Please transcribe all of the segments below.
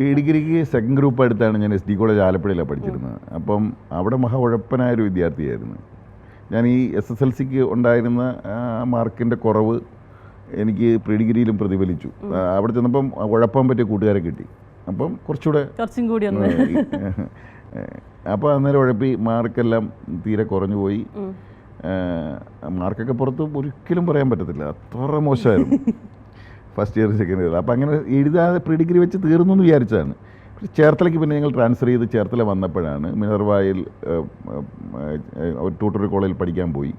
Pre ഡിഗ്രിക്ക് second group എടുത്താണ് ഞാൻ എസ് ഡി കോളേജ് ആലപ്പുഴയിലാണ് പഠിച്ചിരുന്നത്. അപ്പം അവിടെ മഹാ ഉഴപ്പനായ ഒരു വിദ്യാർത്ഥിയായിരുന്നു. ഞാൻ ഈ എസ് എസ് എൽ സിക്ക് ഉണ്ടായിരുന്ന ആ, മാർക്കിന്റെ കുറവ് എനിക്ക് പ്രീ ഡിഗ്രിയിലും പ്രതിഫലിച്ചു അവിടെ ചെന്നപ്പം ഉഴപ്പാൻ പറ്റിയ കൂട്ടുകാരെ കിട്ടി. അപ്പം കുറച്ചുകൂടെ കുറച്ചും കൂടി അപ്പോൾ അന്നേരം ഉഴപ്പി മാർക്കെല്ലാം തീരെ കുറഞ്ഞു പോയി. മാർക്കൊക്കെ പുറത്ത് ഒരിക്കലും പറയാൻ പറ്റത്തില്ല. അത്ര മോശമായിരുന്നു. First year second year. അപ്പോൾ അങ്ങനെ എഴുതാതെ പ്രീ ഡിഗ്രി വെച്ച് തീർന്നു എന്ന് വിചാരിച്ചതാണ്. പക്ഷേ ചേർത്തലയ്ക്ക് പിന്നെ ഞങ്ങൾ ട്രാൻസ്ഫർ ചെയ്ത് ചേർത്തല വന്നപ്പോഴാണ് മിനർവായിൽ ട്യൂട്ടോറിയൽ കോളേജിൽ പഠിക്കാൻ പോയി.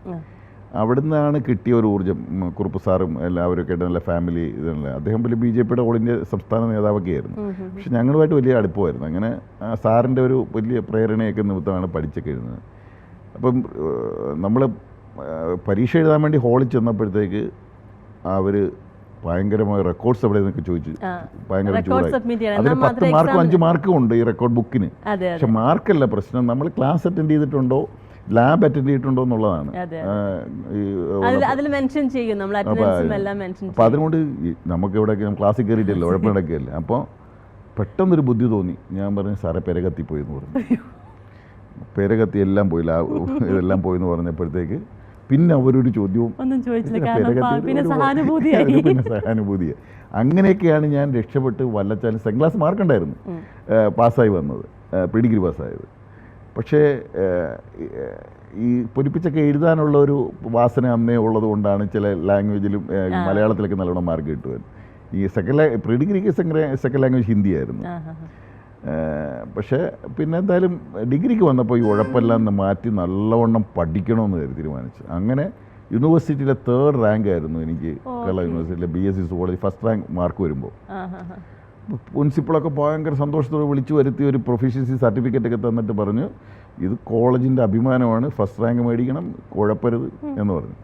അവിടുന്നാണ് കിട്ടിയ ഒരു ഊർജം കുറുപ്പ് സാറും എല്ലാവരും ഒക്കെ നല്ല ഫാമിലി ഇതല്ല അദ്ദേഹം വലിയ ബി ജെ പിയുടെ ഓൾ ഇന്ത്യ സംസ്ഥാന നേതാവൊക്കെ ആയിരുന്നു. പക്ഷെ ഞങ്ങളുമായിട്ട് വലിയ അടുപ്പമായിരുന്നു. അങ്ങനെ സാറിന്റെ ഒരു വലിയ പ്രേരണയൊക്കെ നിമിത്തമാണ് പഠിച്ചൊക്കെ എഴുതുന്നത്. അപ്പം നമ്മൾ പരീക്ഷ എഴുതാൻ വേണ്ടി ഹോളിൽ ചെന്നപ്പോഴത്തേക്ക് അവർ ഭയങ്കരമായ റെക്കോർഡ്സ് എവിടെ നിന്നൊക്കെ ചോദിച്ചു. ഭയങ്കര ചൂടായി. അതിന് പത്ത് മാർക്കും അഞ്ച് മാർക്കും ഉണ്ട് ഈ റെക്കോർഡ് ബുക്കിന് പക്ഷെ മാർക്കല്ല പ്രശ്നം. നമ്മൾ ക്ലാസ് അറ്റൻഡ് ചെയ്തിട്ടുണ്ടോ? ലാബ് അറ്റൻഡ് ചെയ്തിട്ടുണ്ടോ എന്നുള്ളതാണ്. അപ്പോൾ അതുകൊണ്ട് നമുക്ക് ഇവിടെ ക്ലാസ്സിൽ കയറിയിട്ടല്ലോ ഉഴപ്പിടക്കല്ലേ അപ്പോൾ പെട്ടെന്നൊരു ബുദ്ധി തോന്നി. ഞാൻ പറഞ്ഞു സാറേ പെര പോയി എന്ന് പറഞ്ഞു. പെര കത്തി എല്ലാം പോയി. ലാബ് ഇതെല്ലാം പോയി എന്ന് പറഞ്ഞപ്പോഴത്തേക്ക് പിന്നെ അവരൊരു ചോദ്യവും ഒന്നും ചോദിച്ചില്ല. പിന്നെ സഹാനുഭൂതിയായി. പിന്നെ സഹാനുഭൂതിയായി. അങ്ങനെയൊക്കെയാണ് ഞാൻ രക്ഷപ്പെട്ട് വല്ലച്ചാലും സെക്കൻഡ് ക്ലാസ് മാർക്കുണ്ടായിരുന്നു. പാസ്സായി വന്നത്. പ്രീ ഡിഗ്രി പാസ്സായത്. പക്ഷേ ഈ പൊലിപ്പിച്ചൊക്കെ എഴുതാനുള്ള ഒരു വാസന അന്നേ ഉള്ളത് കൊണ്ടാണ് ചില ലാംഗ്വേജിലും മലയാളത്തിലൊക്കെ നല്ലോണം മാർക്ക് കിട്ടുവാൻ. ഈ സെക്കൻഡ് ലാ പ്രീ ഡിഗ്രിക്ക് സെക്കൻഡ് ലാംഗ്വേജ് ഹിന്ദിയായിരുന്നു പക്ഷേ പിന്നെ എന്തായാലും ഡിഗ്രിക്ക് വന്നപ്പോൾ ഈ ഉഴപ്പെല്ലാം മാറ്റി നല്ലവണ്ണം പഠിക്കണമെന്ന് കരുതി തീരുമാനിച്ചു. അങ്ങനെ യൂണിവേഴ്സിറ്റിയിലെ തേർഡ് റാങ്ക് ആയിരുന്നു എനിക്ക് കേരള യൂണിവേഴ്സിറ്റിയിലെ B S C college first rank mark വരുമ്പോൾ. പ്രിൻസിപ്പളൊക്കെ ഭയങ്കര സന്തോഷത്തോടെ വിളിച്ചു വരുത്തി ഒരു പ്രൊഫഷ്യൻസി സർട്ടിഫിക്കറ്റ് ഒക്കെ തന്നിട്ട് പറഞ്ഞു ഇത് കോളേജിന്റെ അഭിമാനമാണ് ഫസ്റ്റ് റാങ്ക് മേടിക്കണം കുഴപ്പരുത് എന്ന് പറഞ്ഞു.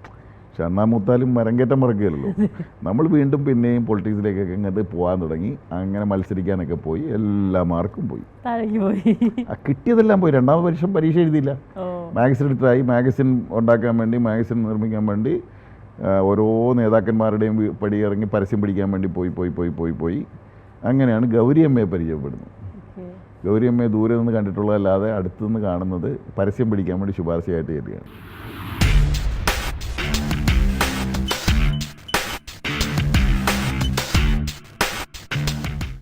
പക്ഷെ മുത്താലും മൂത്താലും മരങ്കേറ്റം മറക്കുകയല്ലോ നമ്മൾ വീണ്ടും പിന്നെയും പൊളിറ്റിക്സിലേക്കൊക്കെ ഇങ്ങോട്ട് പോകാൻ തുടങ്ങി. അങ്ങനെ മത്സരിക്കാനൊക്കെ പോയി. എല്ലാ മാർക്കും പോയി. പോയി. ആ കിട്ടിയതെല്ലാം പോയി. രണ്ടാമത് വർഷം പരീക്ഷ എഴുതിയില്ല. മാഗസിൻ എഡിറ്ററായി മാഗസിൻ ഉണ്ടാക്കാൻ വേണ്ടി മാഗസിൻ നിർമ്മിക്കാൻ വേണ്ടി ഓരോ നേതാക്കന്മാരുടെയും പടി ഇറങ്ങി പരസ്യം പിടിക്കാൻ വേണ്ടി പോയി പോയി പോയി പോയി പോയി. അങ്ങനെയാണ് ഗൗരിയമ്മയെ പരിചയപ്പെടുന്നത്. ഗൗരി ഗൗരിയമ്മയെ ദൂരെ നിന്ന് കണ്ടിട്ടുള്ളതല്ലാതെ അടുത്തുനിന്ന് കാണുന്നത് പരസ്യം പിടിക്കാൻ വേണ്ടി ശുപാർശയായിട്ട് കയറിയാണ്